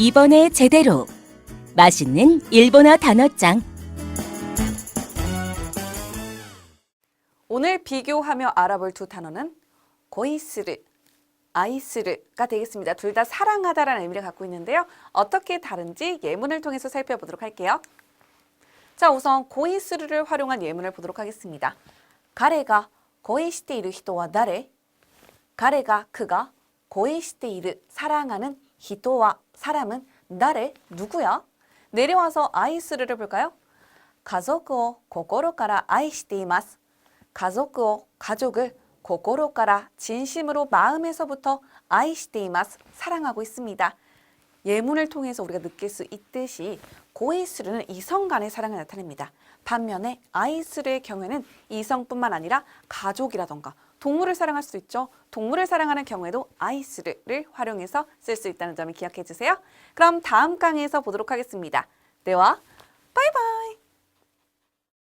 이번에 제대로 맛있는 일본어 단어장 오늘 비교하며 알아볼 두 단어는 고이스르, 아이스르가 되겠습니다. 둘 다 사랑하다라는 의미를 갖고 있는데요. 어떻게 다른지 예문을 통해서 살펴보도록 할게요. 자, 우선 고이스르를 활용한 예문을 보도록 하겠습니다. 가레가 고이시테 이르 히토와 나레? 가레가 그가 고이시테이르 사랑하는 히토와 사람은 나레 누구야? 내려와서 아이스르를 볼까요? 家族を心から愛しています. 가족을 가족을 心から 진심으로 마음에서부터 愛しています. 사랑하고 있습니다. 예문을 통해서 우리가 느낄 수 있듯이 고이스르는 이성 간의 사랑을 나타냅니다. 반면에 아이스르의 경우에는 이성뿐만 아니라 가족이라던가 동물을 사랑할 수 있죠. 동물을 사랑하는 경우에도 아이스르를 활용해서 쓸 수 있다는 점을 기억해 주세요. 그럼 다음 강의에서 보도록 하겠습니다. 바이바이!